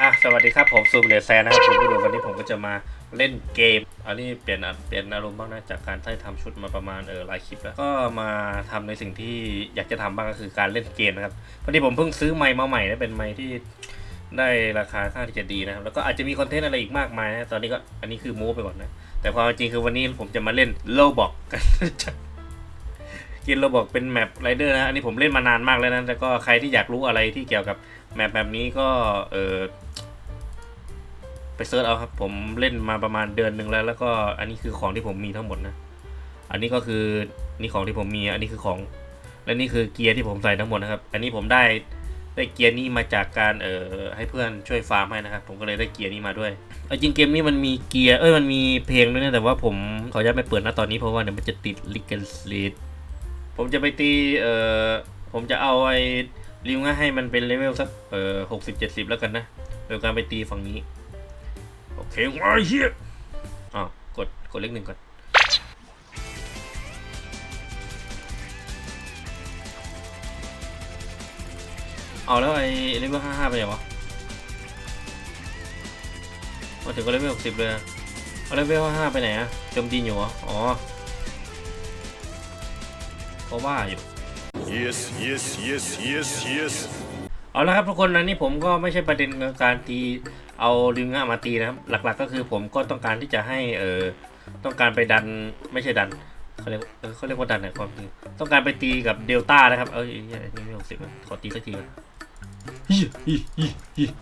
อะสวัสดีครับผมซูมเลแซนนะครับคุณผู้ชมวันนี้ผมก็จะมาเล่นเกม อันนี้เปลี่ยนเปลี่ยนอารมณ์บ้างนะจากการที่ทำชุดมาประมาณเออหลายคลิปแล้ว ก็มาทำในสิ่งที่อยากจะทำบ้างก็คือการเล่นเกมนะครับพอดีผมเพิ่งซื้อไมค์มาใหม่นะเป็นไมค์ที่ได้ราคาค่าที่จะดีนะครับแล้วก็อาจจะมีคอนเทนต์อะไรอีกมากมายนะตอนนี้ก็อันนี้คือโม้ไปก่อนนะแต่ความจริงคือวันนี้ผมจะมาเล่นโลบอกกันกินโลบอกเป็นแมปไรเดอร์นะอันนี้ผมเล่นมานานมากแล้วนะแล้วก็ใครที่อยากรู้อะไรที่เกี่ยวกับ แมปแบบนี้ก็เออไปเซิร์ชเอาครับ ผมเล่นมาประมาณเดือนหนึ่งแล้ว แล้วก็อันนี้คือของที่ผมมีทั้งหมดนะ อันนี้ก็คือนี่ของที่ผมมี อันนี้คือของ และนี่คือเกียร์ที่ผมใส่ทั้งหมดนะครับ อันนี้ผมได้ได้เกียร์นี้มาจากการเอ่อให้เพื่อนช่วยฟาร์มให้นะครับ ผมก็เลยได้เกียร์นี้มาด้วยเอาจริงเกมนี้มันมีเกียร์เอ้ยมันมีเพลงด้วยนะแต่ว่าผมขออนุญาตไม่เปิดนะตอนนี้เพราะว่าเดี๋ยวมันจะติดลิขสิทธิ์ผมจะไปตีเอ่อผมจะเอาไอ ริวง่าให้มันเป็นเลเวลสักเอ่อหกสิบเจ็ดสิบแล้วกันนะโดยการไปตีฝั่งนี้ โอเคว้ายเฮียอ๋อกด กดเลขหนึ่งก่อน เอาแล้วไอ้เลเวลห้าห้าไปไหนวะมาถึงก็เลเวลหกสิบเลยเอาเลเวลห้าไปไหนอะจมดีนอยู่เหรออ๋อเพราะว่าอยู่ Yes, yes, yes, yes, yes. เอาละครับทุกคนอันนี้ผมก็ไม่ใช่ประเด็นของการตีเอาลิงง่ามาตีนะครับ หลักๆก็คือผมก็ต้องการที่จะให้เออต้องการไปดันไม่ใช่ดันเขาเรียกเขาเรียกว่าดันไหนความจริงต้องการไปตีกับเดลต้านะครับ เออยนี่ไม่หกสิบขอตีสักทีก่อน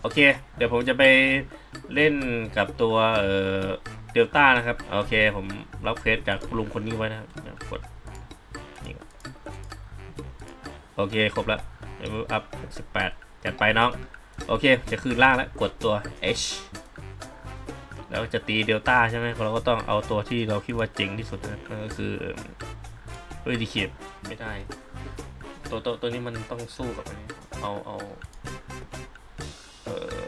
โอเค เดี๋ยวผมจะไปเล่นกับตัวเดลต้านะครับ โอเค ผมรับเควสจากลุงคนนี้ไว้นะครับกด โอเค ครบแล้วเลเวลอัพ68 จัดไปน้อง โอเค จะคืนล่างแล้ว กดตัว H แล้วจะตีเดลต้าใช่ไหมเราก็ต้องเอาตัวที่เราคิดว่าเจ๋งที่สุดนะก็คือเฮ้ยดีเขียบไม่ได้ ตัวตัวตัวนี้มันต้องสู้กับอันนี้เอาเอาเออ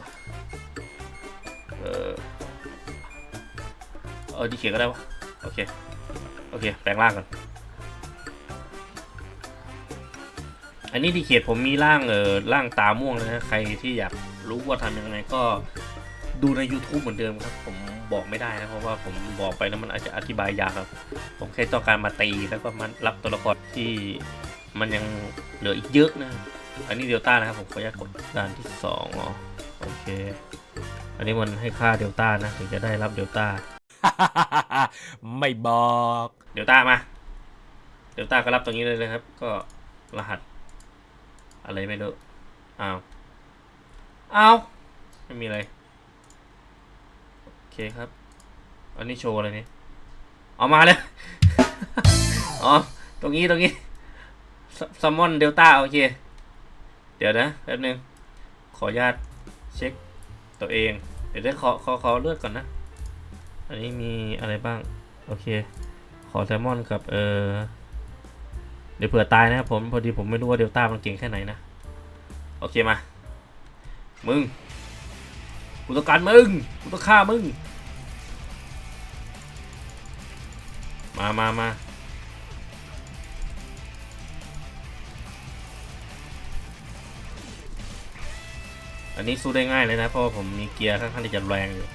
เออเออดีเขียบก็ได้วะโอเค โอเค แปลงร่างก่อน อันนี้ดีเขตผมมีร่างเออร่างตาม่วงนะฮะใครที่อยากรู้ว่าทำยังไงก็ดูใน YouTube เหมือนเดิมครับ ผมบอกไม่ได้นะ เพราะว่าผมบอกไปแล้วมันอาจจะอธิบายยากครับ ผมแค่ต้องการมาตีแล้วก็มารับตัวละครที่มันยังเหลืออีกเยอะนะ อันนี้เดลต้านะครับผมขออนุญาตกดด่านที่สองอ๋อโอเค อันนี้มันให้ค่าเดลต้านะถึงจะได้รับเดลต้าไม่บอก เดลต้ามา เดลต้าก็รับตรงนี้เลยนะครับ ก็รหัส อะไรไม่รู้อ้าวอ้าวไม่มีอะไร โอเคครับ อันนี้โชว์อะไรนี่เอามาเลย อ๋อ ตรงนี้ตรงนี้ซัมมอนเดลต้าโอเค เดี๋ยวนะแป๊บนึง ขออนุญาตเช็คตัวเอง เดี๋ยวได้ขอขอขอเลือดก่อนนะ อันนี้มีอะไรบ้าง โอเค ขอแซลมอนกับเออ เดี๋ยวเผื่อตายนะครับผม พอดีผมไม่รู้ว่าเดลต้ามันเก่งแค่ไหนนะ โอเคมา มึง กูต้องการมึง กูต้องฆ่ามึง มามามาอันนี้สู้ได้ง่ายเลยนะ เพราะว่าผมมีเกียร์ค่อนข้างที่จะแรงอยู่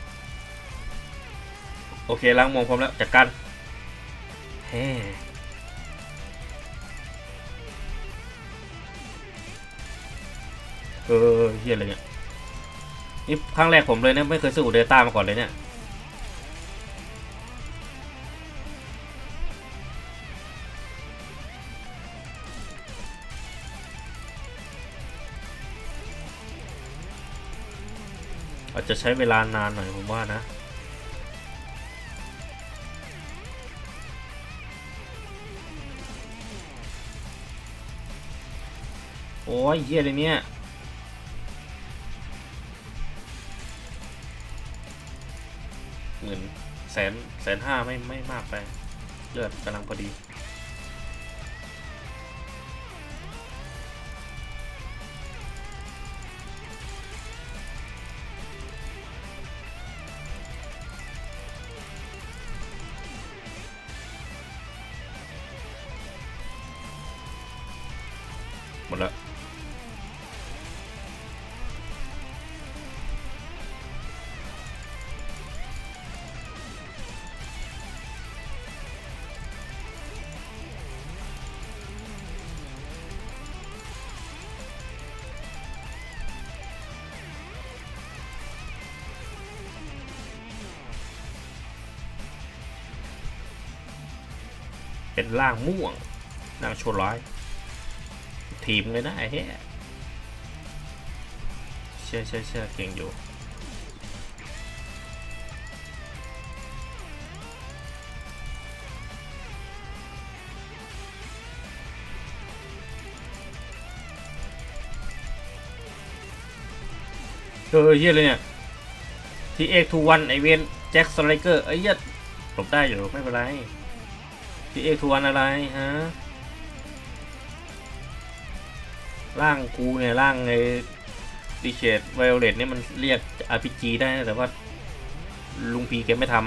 โอเคล้างมงพร้อมแล้วจัดการเฮ้ เออเฮียอะไรเนี่ยนี่ครั้งแรกผมเลยเนี่ยไม่เคยสู้เดต้ามาก่อนเลยเนี่ยอาจจะใช้เวลานานหน่อยผมว่านะโอ้ยเฮียอะไรเนี่ย แสนแสนห้าไม่ไม่มากไปเลือดกำลังพอดี หมดแล้ว เป็นร่างม่วงร่างชั่วร้ายทีมเลยนะไอ้เหี้ยเชื่อเชื่อเชื่อเก่งอยู่เออเฮียเลยเนี่ยทีเอ็กทูวันไอเวนแจ็คสไลเกอร์ไอ้เหี้ยหลบได้อยู่ไม่เป็นไร ทีเอกทูวันอะไรฮะร่างกูเนี่ยร่างไอ้ดิเชตไวโอเลตเนี่ยมันเรียก RPG ได้นะแต่ว่า ลุงพีแกไม่ทำ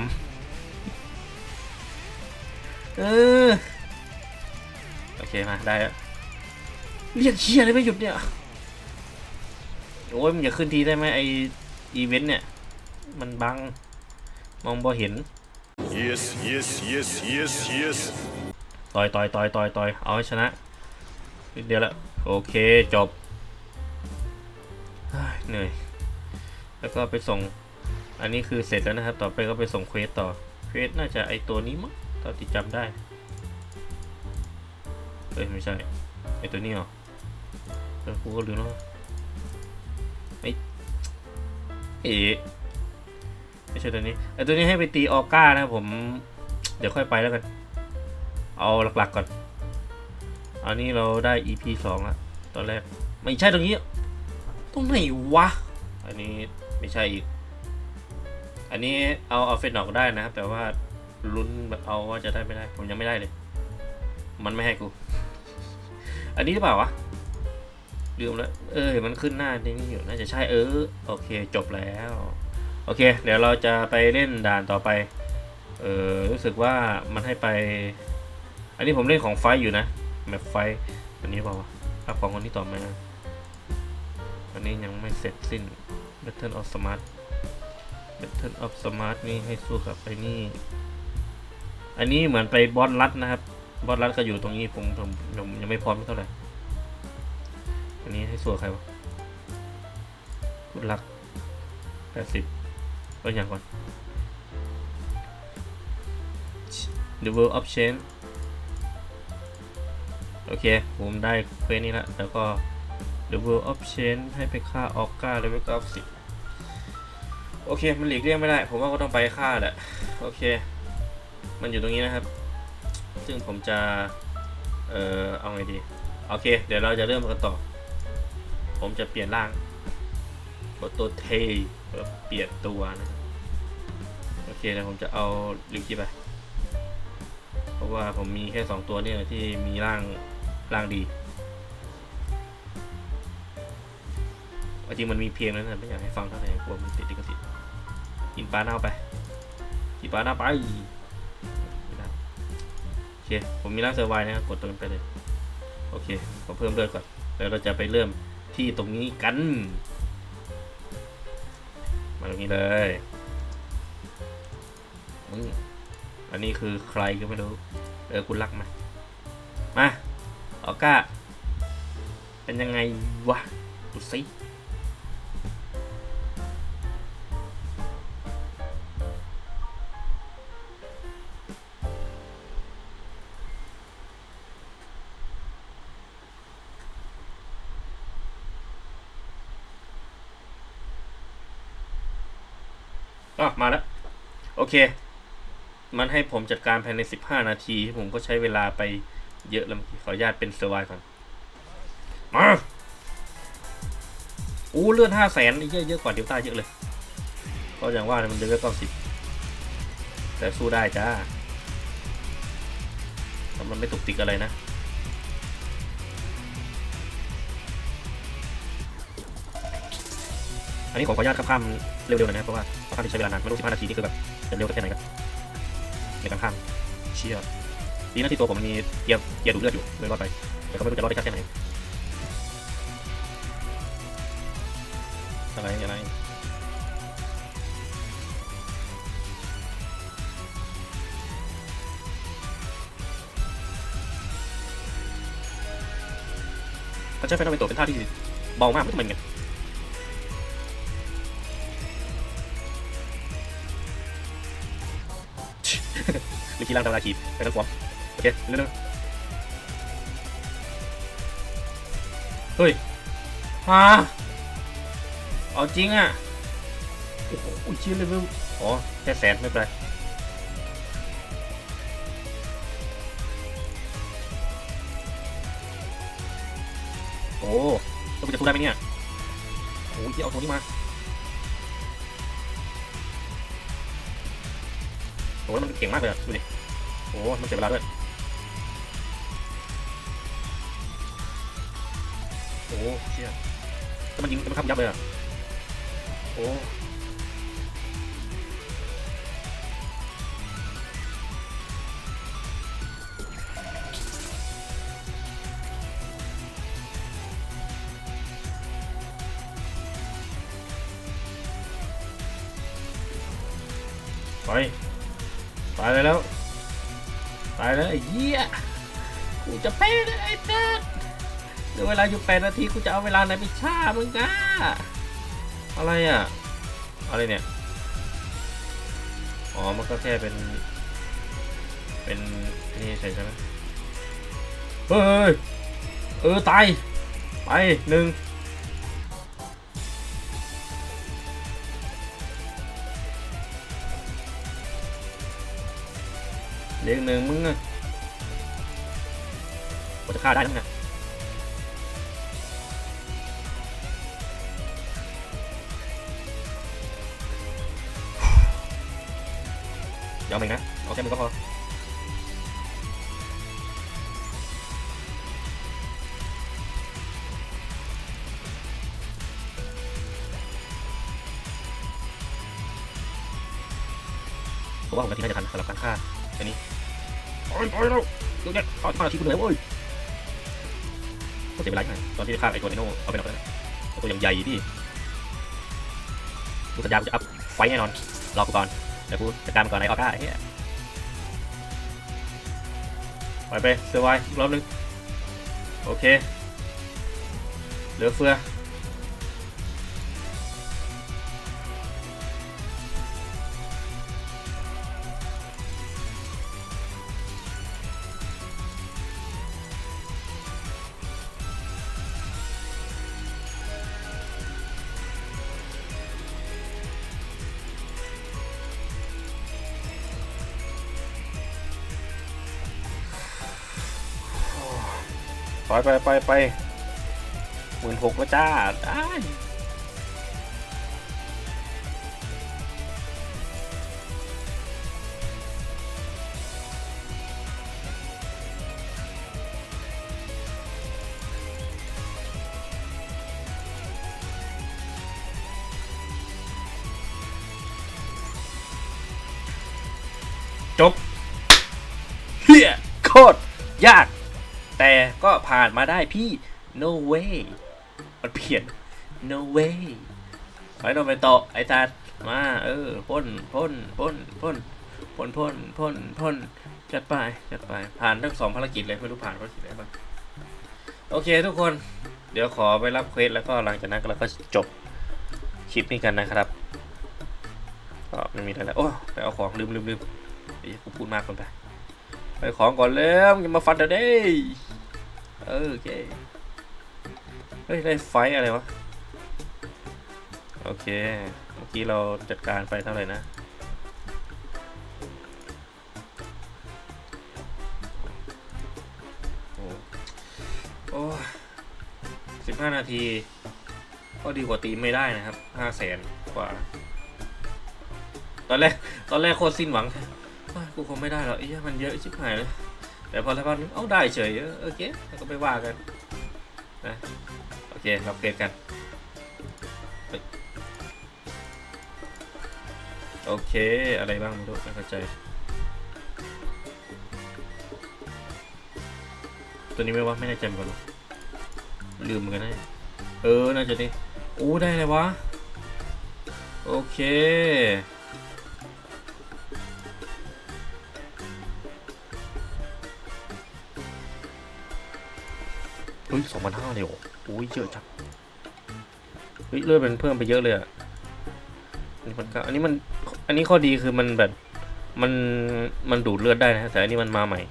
เออโอเคมาได้แล้วเรียกเชียอะไรไม่หยุดเนี่ย โอ้ยมันอย่าขึ้นทีได้ไหมไออีเวนต์เนี่ย มันบัง มองบ่เห็น Yes, yes, yes, yes, yes. ต่อยต่อยต่อยต่อยต่อยเอาให้ชนะนิดเดียวละโอเคจบเหนื่อย แล้วก็ไปส่ง อันนี้คือเสร็จแล้วนะครับ ต่อไปก็ไปส่งเควสต่อ เควสน่าจะไอตัวนี้มั้งเท่าที่จำได้ เอ้ยไม่ใช่ ไอตัวนี้เหรอเออกูก็ลืมแล้วไอเอ๋ ไม่ใช่ตัวนี้ไอตัวนี้ให้ไปตีออก้านะครับผม เดี๋ยวค่อยไปแล้วกัน เอาหลักๆก่อน อันนี้เราได้ EP สองอะตอนแรก ไม่ใช่ตรงนี้ ตรงไหนวะ อันนี้ไม่ใช่อีก อันนี้เอาเอาเฟนออกได้นะครับ แต่ว่าลุ้นแบบเอาว่าจะได้ไม่ได้ ผมยังไม่ได้เลย มันไม่ให้กู อันนี้หรือเปล่าวะลืมแล้ว เออมันขึ้นหน้านี้อยู่ น่าจะใช่เออ โอเค จบแล้ว โอเค เดี๋ยวเราจะไปเล่นด่านต่อไป เออรู้สึกว่ามันให้ไป อันนี้ผมเล่นของไฟอยู่นะแบบไฟอันนี้เปล่าวะรับของคนที่ต่อมาอันนี้ยังไม่เสร็จสิ้น Battle of Smart Battle of Smart นี่ให้สู้กับไอ้นี่ อันนี้เหมือนไปบอสรัดนะครับ บอสรัดก็อยู่ตรงนี้ผมผมผมยังไม่พร้อมเท่าไหร่ อันนี้ให้สู้กับใครวะคุณรักแปดสิบ ก็อย่างก่อน The World of Change โอเค ผมได้เควสนี้แล้วแล้วก็ The World of Change ให้ไปฆ่าออกกาเลเวลเก้าสิบโอเค มันหลีกเลี่ยงไม่ได้ ผมว่าก็ต้องไปฆ่าแหละ โอเค มันอยู่ตรงนี้นะครับ ซึ่งผมจะ เอ่อ เอาไงดี โอเค เดี๋ยวเราจะเริ่มกันต่อ ผมจะเปลี่ยนร่างกดตัวเท อเปลี่ยนตัวนะโอเคเดี๋ยวผมจะเอาลิวกี้ไปเพราะว่าผมมีแค่สองตัวเนี่ยที่มีร่างร่างดีจริงมันมีเพลงแล้วนะไม่อยากให้ฟังเท่าไหร่กลัวมันติดลิขสิทธิ์กินปลาเน่าไปกินปลาเน่าไปโอเคผมมีร่างเซอร์ไวนะครับกดตัวนั้ไปเลยโอเคขอเพิ่มเลือดก่อนแล้วเราจะไปเริ่มที่ตรงนี้กัน อย่างนี้เลยมึงอันนี้คือใครก็ไม่รู้ เออคุณรักไหมมาออก้า เป็นยังไงวะ ดูสิ เค มันให้ผมจัดการภายใน 15 นาที ผมก็ใช้เวลาไปเยอะแล้วเมื่อกี้ขออนุญาตเป็นเซอร์ไวก่อน มาอู้เลือดห้าแสนเยอะเยอะกว่าเดลต้าเยอะเลย ก็อย่างว่ามันเดลต้าเก้าสิบแต่สู้ได้จ้าแต่มันไม่ตุกติกอะไรนะอันนี้ขอขออนุญาตข้ามเร็วๆหน่อยนะเพราะว่าข้างที่ใช้เวลานานไม่รู้15นาทีนี่คือแบบ จะเร็วสักแค่ไหนกันในการข้ามเชี่ยดีนะที่ตัวผมมีเกียร์เกียร์ดูดเลือดอยู่เลยรอดไปแต่ก็ไม่รู้จะรอดได้แค่ไหนอะไรอะไรถ้าใช้ไฟนอลเป็นตัวเป็นท่าที่เบามากไม่ทำไมเนี่ยห รือกีฬาทำลายขีดไปทั้งความโอเคเร็วๆเฮ้ยฮะเอาจริงอะโอ้โหอุ้ยชิ้นเลยเว้ยอ๋อแค่แสนไม่เป็นไรโอ้แล้วกูจะสู้ได้ไหมเนี่ยโอ้ยเอาตัวนี้มาโอ้แล้วมันเก่งมากเลยดูดิ โอ้มันเสียเวลาด้วย โอ้เชี่ยแล้วมันยิงแล้วมันทำยับเลยอะ โอ้ไปตายไปแล้ว ตายแล้วไอ้เหี้ยกูจะแพ้เลยไอ้เด็ดเหลือเวลาอยู่แปดนาทีกูจะเอาเวลาไหนไปฆ่ามึงก้าอะไรอะ อะไรเนี่ย อ๋อ มันก็แค่เป็น เป็นนี่ใช่ไหมเฮ้ย เออ ตาย ไปหนึ่ง เลี้ยงหนึ่งมึงอะกูจะฆ่าได้ทั้งนั้นยอมเองนะเอาแค่มึงก็พอผมว่าผมกับทีน่าจะทันสำหรับการฆ่าอันนี้ โอ้โน่เนี่ยขอขอทีกูเหนื่อยเว้ยก็เสียเวลาใช่ไหมตอนที่ฆ่าไอ้ตัวไนโน่เอาไปนอยแล้วไอ้ตัวอย่างใหญ่ดิกูสัญญากูจะอัพไฟแน่นอน รอกูก่อน เดี๋ยวกูจัดการมันก่อนไอ้ออก้าไอ้เหี้ยไปไปเซอร์ไวรอบนึง โอเค เหลือเฟือ ไปไปไปไปหมื่นหกแล้วจ้าได้จบเฮียโคตรยาก แต่ก็ผ่านมาได้พี่ no way มันเปลี่ยน no way ไปโดนไปโตะไอ้ตามาเออพ่นพ่นพ่นพ่นพ่นพ่นพ่นพ่นจัดไปจัดไปผ่านทั้งสองภารกิจเลยไม่รู้ผ่านภารกิจอะไรบ้างโอเคทุกคนเดี๋ยวขอไปรับเควสแล้วก็หลังจากนั้นเราก็จบคลิปนี้กันนะครับก็ไม่มีอะไรแล้วโอ้ไปเอาของลืมลืมลืมเดี๋ยวกูพูดมากเกินไป ไปของก่อนแล้วอย่ามาฟันเดี๋ยวดิเออโอเค เฮ้ย ได้ไฟอะไรวะ โอเค เมื่อกี้เราจัดการไปเท่าไหร่นะโอโอ้สิบห้านาที ก็ดีกว่าตีไม่ได้นะครับห้าแสนกว่า ตอนแรก ตอนแรกโคตรสิ้นหวัง้ยกูคงไม่ได้หรอกไอ้เหี้ยมันเยอะชิบหายเลยแต่พอแล้วก็นึกเอ้าได้เฉยโอเคแล้วก็ไปว่ากันนะโอเคเราเกตกันโอเค อะไรบ้างไม่รู้ไม่เข้าใจ ตัวนี้ไม่ว่าไม่แน่ใจเหมือนกันหรอกลืมเหมือนกันนะเออ น่าจะนี่โอ้ได้เลยวะ โอเค ฮ้ยสองพันห้าเลยโอ้โหเยอะจังเฮ้ยเลือดมันเพิ่มไปเยอะเลยอะอันนี้มันก็อันนี้มันอันนี้ข้อดีคือมันแบบมันมันดูดเลือดได้นะแต่อันนี้มันมาใหม่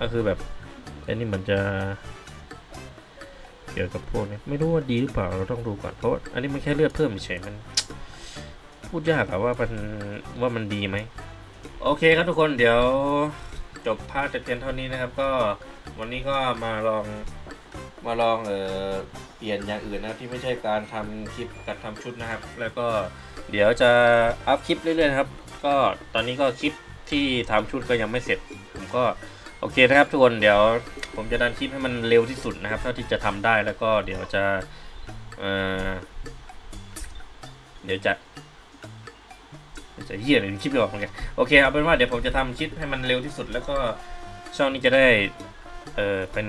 ก็คือแบบอันนี้มือนจะเกี่ยวกับพวกนี้ไม่รู้ว่าดีหรือเปล่าเราต้องดูก่อนเพราะอันนี้มันแค่เลือดเพิ่มเฉยมัน พูดยากอะว่ามันว่ามันดีไหมโอเคครับทุกคนเดี๋ยวจบภาคแต่เพียงเท่านี้นะครับ ก็วันนี้ก็มาลอง มาลองเออเปลี่ยนอย่างอื่นนะครับที่ไม่ใช่การทำคลิปการทำชุดนะครับ แล้วก็เดี๋ยวจะอัพคลิปเรื่อยๆนะครับ ก็ตอนนี้ก็คลิปที่ทำชุดก็ยังไม่เสร็จ ผมก็โอเคนะครับทุกคนเดี๋ยวผมจะดันคลิปให้มันเร็วที่สุดนะครับ เท่าที่จะทำได้แล้วก็เดี๋ยวจะเออเดี๋ยวจะเดี๋ยวจะเหี้ยเลยคลิปออกเหมือนกันโอเคเอาเป็นว่าเดี๋ยวผมจะทำคลิปให้มันเร็วที่สุดแล้วก็ช่องนี้จะได้ เออเป็น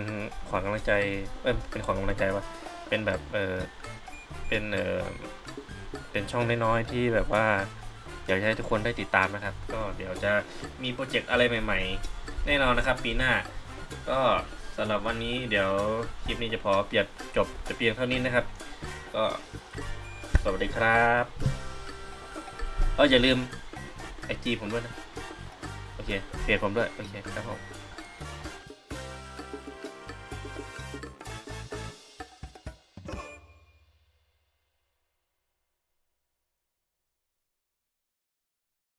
ขวัญกำลังใจเอ้ยเป็นขวัญกำลังใจวะเป็นแบบเออเป็นเออเป็นช่องน้อยๆที่แบบว่าอยากให้ทุกคนได้ติดตามนะครับ ก็เดี๋ยวจะมีโปรเจกต์อะไรใหม่ ๆ แน่นอนนะครับ ปีหน้า ก็สำหรับวันนี้เดี๋ยวคลิปนี้จะพอเปียดจบจะเพียงเท่านี้นะครับ ก็สวัสดีครับเอออย่าลืมไอจีผมด้วยนะ โอเคเพจผมด้วย โอเคครับผม